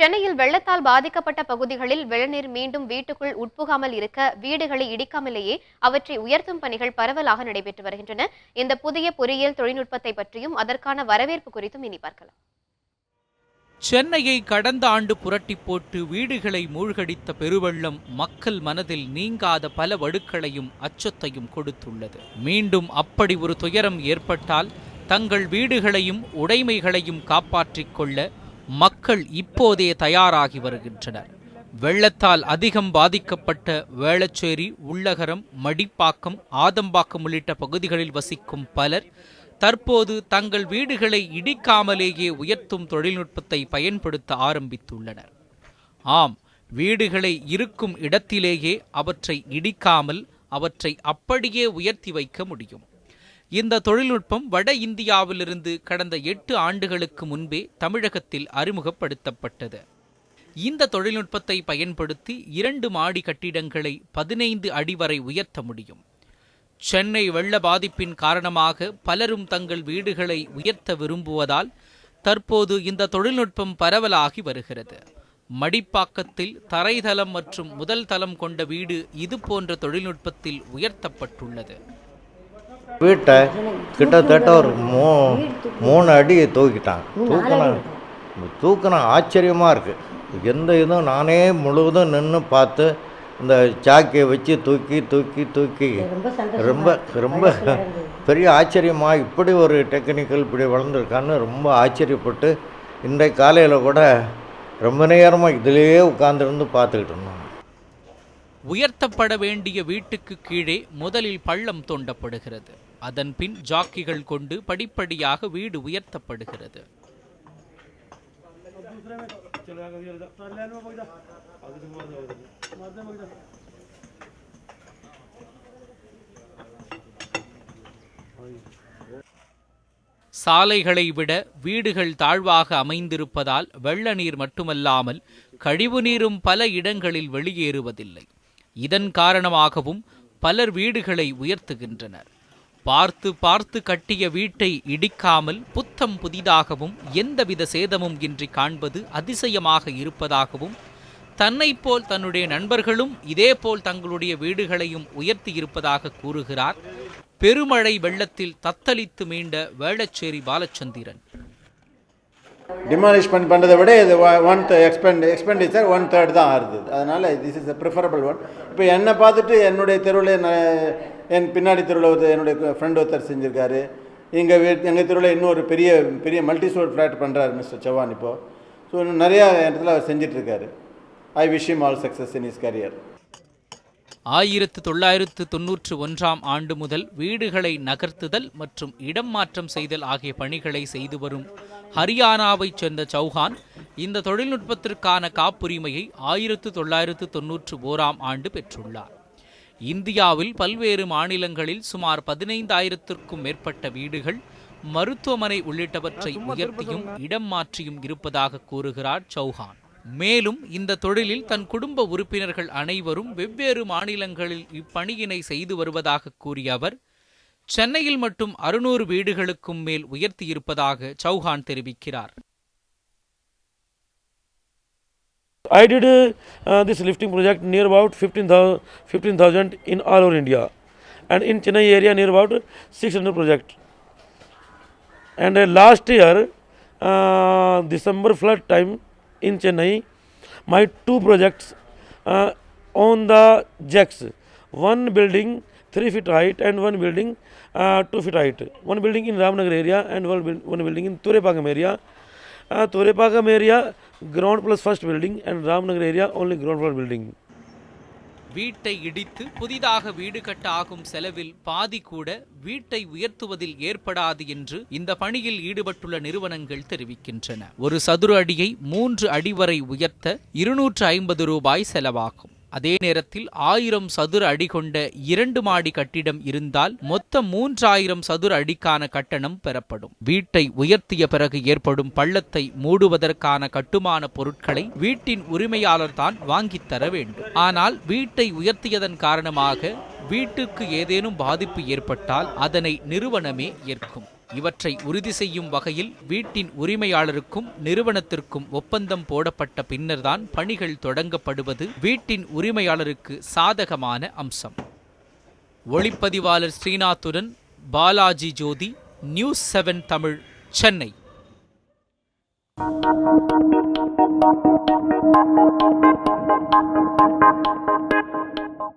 சென்னையில் வெள்ளத்தால் பாதிக்கப்பட்ட பகுதிகளில் வெள்ளநீர் மீண்டும் வீட்டுக்குள் உட்புகாமல் இருக்க வீடுகளை இடிக்காமலேயே அவற்றை உயர்த்தும் பணிகள் பரவலாக நடைபெற்று வருகின்றன. இந்த புதிய பொறியியல் தொழில்நுட்பத்தை பற்றியும் அதற்கான வரவேற்பு குறித்தும் இனி பார்க்கலாம். சென்னையை கடந்த ஆண்டு புரட்டி போட்டு வீடுகளை மூழ்கடித்த பெருவெள்ளம் மக்கள் மனதில் நீங்காத பல வடுக்களையும் அச்சத்தையும் கொடுத்துள்ளது. மீண்டும் அப்படி ஒரு துயரம் ஏற்பட்டால் தங்கள் வீடுகளையும் உடைமைகளையும் காப்பாற்றிக் கொள்ள மக்கள் இப்போதே தயாராகி வருகின்றனர். வெள்ளத்தால் அதிகம் பாதிக்கப்பட்ட வேளச்சேரி உள்ளகரம் மடிப்பாக்கம் ஆதம்பாக்கம் உள்ளிட்ட பகுதிகளில் வசிக்கும் பலர் தற்போது தங்கள் வீடுகளை இடிக்காமலேயே உயர்த்தும் தொழில்நுட்பத்தை பயன்படுத்த ஆரம்பித்துள்ளனர். ஆம் வீடுகளை இருக்கும் இடத்திலேயே அவற்றை இடிக்காமல் அவற்றை அப்படியே உயர்த்தி வைக்க முடியும். இந்த தொழில்நுட்பம் வட இந்தியாவிலிருந்து கடந்த எட்டு ஆண்டுகளுக்கு முன்பே தமிழகத்தில் அறிமுகப்படுத்தப்பட்டது. இந்த தொழில்நுட்பத்தை பயன்படுத்தி இரண்டு மாடி கட்டிடங்களை பதினைந்து அடி வரை உயர்த்த முடியும். சென்னை வெள்ள பாதிப்பின் காரணமாக பலரும் தங்கள் வீடுகளை உயர்த்த விரும்புவதால் தற்போது இந்த தொழில்நுட்பம் பரவலாகி வருகிறது. மடிப்பாக்கத்தில் தரைதளம் மற்றும் முதல் தளம் கொண்ட வீடு இது போன்ற தொழில்நுட்பத்தில் உயர்த்தப்பட்டுள்ளது. வீட்டை கிட்டத்தட்ட ஒரு மூ மூணு அடி தூக்கிட்டான் தூக்கினா தூக்கினா ஆச்சரியமாக இருக்குது எந்த இதுவும் நானே முழுவதும் நின்று பார்த்து இந்த சாக்கியை வச்சு தூக்கி தூக்கி தூக்கி ரொம்ப ரொம்ப பெரிய ஆச்சரியமாக இப்படி ஒரு டெக்னிக்கல் இப்படி வளர்ந்துருக்கான்னு ரொம்ப ஆச்சரியப்பட்டு இன்றைய காலையில் கூட ரொம்ப நேரமாக இதிலேயே உட்காந்துருந்து பார்த்துக்கிட்டு இருந்தோம். உயர்த்தப்பட வேண்டிய வீட்டுக்கு கீழே முதலில் பள்ளம் தோண்டப்படுகிறது. அதன் பின் ஜாக்கிகள் கொண்டு படிப்படியாக வீடு உயர்த்தப்படுகிறது. சாலைகளை விட வீடுகள் தாழ்வாக அமைந்திருப்பதால் வெள்ள நீர் மட்டுமல்லாமல் கழிவு நீரும் பல இடங்களில் வெளியேறுவதில்லை. இதன் காரணமாகவும் பலர் வீடுகளை உயர்த்துகின்றனர். பார்த்து பார்த்து கட்டிய வீட்டை இடிக்காமல் புத்தம் புதிதாகவும் எந்தவித சேதமும் இன்றி காண்பது அதிசயமாக இருப்பதாகவும் தன்னைப் போல் தன்னுடைய நண்பர்களும் இதேபோல் தங்களுடைய வீடுகளையும் உயர்த்தி இருப்பதாக கூறுகிறார். பெருமழை வெள்ளத்தில் தத்தளித்து மீண்ட வேளச்சேரி பாலச்சந்திரன். டிமாலிஷ் பண்ணி பண்ணுறதை விட இது one expend expenditure one third தான் ஆகுது அதனால் திஸ் இஸ் ப்ரிஃபரபிள் ஒன் இப்போ என்னை பார்த்துட்டு என்னுடைய தெருவில் நான் என் பின்னாடி தெருவில் ஒருத்தர் என்னுடைய ஃப்ரெண்ட் ஒருத்தர் செஞ்சுருக்காரு. எங்கள் வீட் எங்கள் தெருவில் இன்னொரு பெரிய பெரிய மல்டிஸ்டோர் ஃப்ளாட் பண்ணுறாரு மிஸ்டர் சவான் இப்போது ஸோ இன்னும் நிறையா இடத்துல அவர் செஞ்சிட்ருக்காரு. I wish him all success in his career ஆயிரத்து தொள்ளாயிரத்து தொன்னூற்று ஒன்றாம் ஆண்டு முதல் வீடுகளை நகர்த்துதல் மற்றும் இடம் மாற்றம் செய்தல் ஆகிய பணிகளை செய்து வரும் ஹரியானாவைச் சேர்ந்த சௌஹான் இந்த தொழில்நுட்பத்திற்கான காப்புரிமையை ஆயிரத்து தொள்ளாயிரத்து தொன்னூற்று ஓராம் ஆண்டு பெற்றுள்ளார். இந்தியாவில் பல்வேறு மாநிலங்களில் சுமார் பதினைந்தாயிரத்திற்கும் மேற்பட்ட வீடுகள் மருத்துவமனை உள்ளிட்டவற்றை உயர்த்தியும் இடம் மாற்றியும் இருப்பதாக கூறுகிறார் சௌஹான். மேலும் இந்த தொழிலில் தன் குடும்ப உறுப்பினர்கள் அனைவரும் வெவ்வேறு மாநிலங்களில் இப்பணியினை செய்து வருவதாக கூறிய அவர் சென்னையில் மட்டும் அறுநூறு வீடுகளுக்கும் மேல் உயர்த்தியிருப்பதாக சௌஹான் தெரிவிக்கிறார் I did uh, uh, this lifting project near about 15,000 15, in all over India, and in Chennai area near about 600 project. And uh, last year, uh, December flood time in Chennai, my two projects uh, on the jacks, one building three feet height and one building uh, two feet height. One building in Ramnagar area and one, buil- one building in Turepagam area. Uh, Turepagam area ground plus first building and Ramnagar area only ground floor building. வீட்டை இடித்து புதிதாக வீடு கட்ட ஆகும் செலவில் பாதி கூட வீட்டை உயர்த்துவதில் ஏற்படாது என்று இந்த பணியில் ஈடுபட்டுள்ள நிறுவனங்கள் தெரிவிக்கின்றன ஒரு சதுர அடியை மூன்று அடி வரை உயர்த்த இருநூற்று ஐம்பது ரூபாய் செலவாகும் அதே நேரத்தில் ஆயிரம் சதுர அடி கொண்ட இரண்டு மாடி கட்டிடம் இருந்தால் மொத்தம் மூன்றாயிரம் சதுர அடிக்கான கட்டணம் பெறப்படும். வீட்டை உயர்த்திய பிறகு ஏற்படும் பள்ளத்தை மூடுவதற்கான கட்டுமான பொருட்களை வீட்டின் உரிமையாளர் தான் வாங்கித் தர வேண்டும். ஆனால் வீட்டை உயர்த்தியதன் காரணமாக வீட்டுக்கு ஏதேனும் பாதிப்பு ஏற்பட்டால் அதனை நிறுவனமே ஏற்கும். இவற்றை உறுதி செய்யும் வகையில் வீட்டின் உரிமையாளருக்கும் நிறுவனத்திற்கும் ஒப்பந்தம் போடப்பட்ட பின்னர்தான் பணிகள் தொடங்கப்படுவது வீட்டின் உரிமையாளருக்கு சாதகமான அம்சம். ஒளிப்பதிவாளர் ஸ்ரீநாத்துடன் பாலாஜி ஜோதி நியூஸ் செவன் தமிழ் சென்னை.